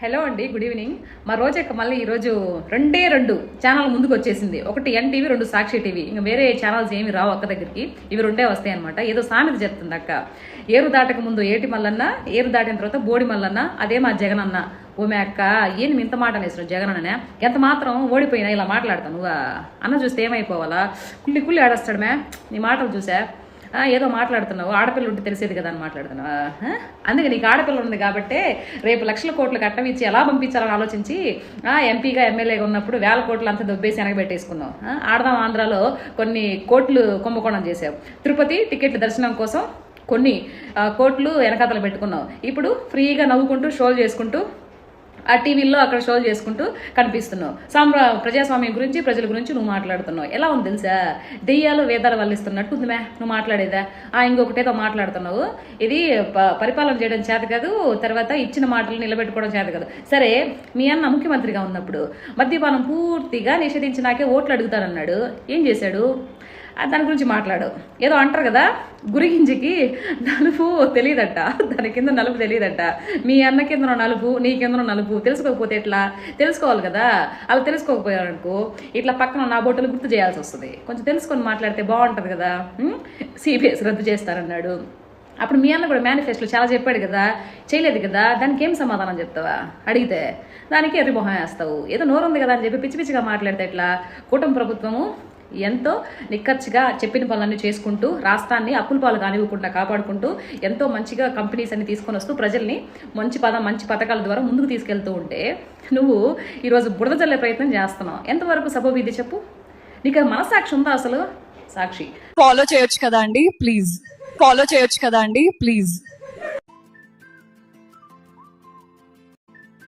Hello అండి good evening. మా రోజక్క మళ్ళీ ఈరోజు రెండే రెండు ఛానల్ ముందుకు వచ్చేసింది ఒకటి ఎన్టీవీ రెండు సాక్షి టీవీ. ఇంకా వేరే ఛానల్స్ ఏమి రావు అక్క దగ్గరికి. ఇవి రెండే వస్తాయి అనమాట ఏదో సామెత చెప్తుంది అక్క. ఏరు దాటక ముందు ఏటి మల్లన్న ఏరు దాటిన తర్వాత బోడి మల్లన్న అదే మా జగన్ అన్న ఓమే అక్క ఏం ఇంత మాట అనేసిన జగన్ అన్ననే ఎంత మాత్రం ఓడిపోయినా ఇలా మాట్లాడతాను అన్న చూస్తే ఏమైపోవాలా? కుళ్ళి కుళ్ళి ఆడేస్తాడు మే. నీ మాటలు చూసా? ఏదో మాట్లాడుతున్నావు. ఆడపిల్ల ఉంటే తెలిసేది కదా అని మాట్లాడుతున్నావు. అందుకే నీకు ఆడపిల్ల ఉంది కాబట్టి రేపు లక్షల కోట్లు కట్టం ఇచ్చి ఎలా పంపించాలని ఆలోచించి ఎంపీగా ఎమ్మెల్యేగా ఉన్నప్పుడు వేల కోట్లు అంతా దొబ్బేసి వెనకబెట్టేసుకున్నావు ఆడదాం ఆంధ్రాలో కొన్ని కోట్లు కుంభకోణం చేసావు తిరుపతి టికెట్ల దర్శనం కోసం కొన్ని కోట్లు వెనకాతలు పెట్టుకున్నావు. ఇప్పుడు ఫ్రీగా నవ్వుకుంటూ షోలు చేసుకుంటూ ఆ టీవీల్లో అక్కడ షోలు చేసుకుంటూ కనిపిస్తున్నావు. సామ్రా ప్రజాస్వామ్యం గురించి ప్రజల గురించి నువ్వు మాట్లాడుతున్నావు. ఎలా ఉంది తెలుసా? దెయ్యాలు వేదాలు వల్లిస్తున్నట్టు ఉంది మే. నువ్వు మాట్లాడేదా? ఆ ఇంకొకటేదో మాట్లాడుతున్నావు. ఇది ప- పరిపాలన చేయడం చేత కాదు తర్వాత ఇచ్చిన మాటలు నిలబెట్టుకోవడం చేత కాదు. సరే మీ అన్న ముఖ్యమంత్రిగా ఉన్నప్పుడు మద్యపానం పూర్తిగా నిషేధించినాకే ఓట్లు అడుగుతానన్నాడు. ఏం చేశాడు? దాని గురించి మాట్లాడు. ఏదో అంటారు కదా గురిగింజకి నలుపు తెలియదట దాని కింద నలుపు తెలియదట మీ అన్న కింద నలుపు నీ కింద నలుపు తెలుసుకోకపోతే ఎట్లా? తెలుసుకోవాలి కదా. అలా తెలుసుకోకపోయారనుకో ఇట్లా పక్కన నా బొట్టలు గుర్తు చేయాల్సి వస్తుంది. కొంచెం తెలుసుకొని మాట్లాడితే బాగుంటుంది కదా. సిబిఎస్ రద్దు చేస్తారన్నాడు. అప్పుడు మీ అన్న కూడా మేనిఫెస్టోలో చాలా చెప్పాడు కదా. చేయలేదు కదా. దానికి ఏం సమాధానం చెప్తావా? అడిగితే దానికి ఎర్రి మొహం వేస్తావు. ఏదో నోరు ఉంది కదా అని చెప్పి పిచ్చి పిచ్చిగా మాట్లాడితే ఎట్లా? కూటమి ప్రభుత్వము ఎంతో నిక్కచ్చిగా చెప్పిన పనులన్నీ చేసుకుంటూ రాష్ట్రాన్ని అప్పుల పాలు కానివ్వకుండా కాపాడుకుంటూ ఎంతో మంచిగా కంపెనీస్ అన్ని తీసుకొని వస్తూ ప్రజల్ని మంచి పద మంచి పథకాల ద్వారా ముందుకు తీసుకెళ్తూ ఉంటే నువ్వు ఈరోజు బుడద చల్లే ప్రయత్నం చేస్తున్నావు. ఎంతవరకు సబబీది చెప్పు? నీకు మనసాక్షి ఉందా అసలు? సాక్షి. ఫాలో చేయొచ్చు కదా అండి ప్లీజ్ ఫాలో చేయొచ్చు కదా అండి ప్లీజ్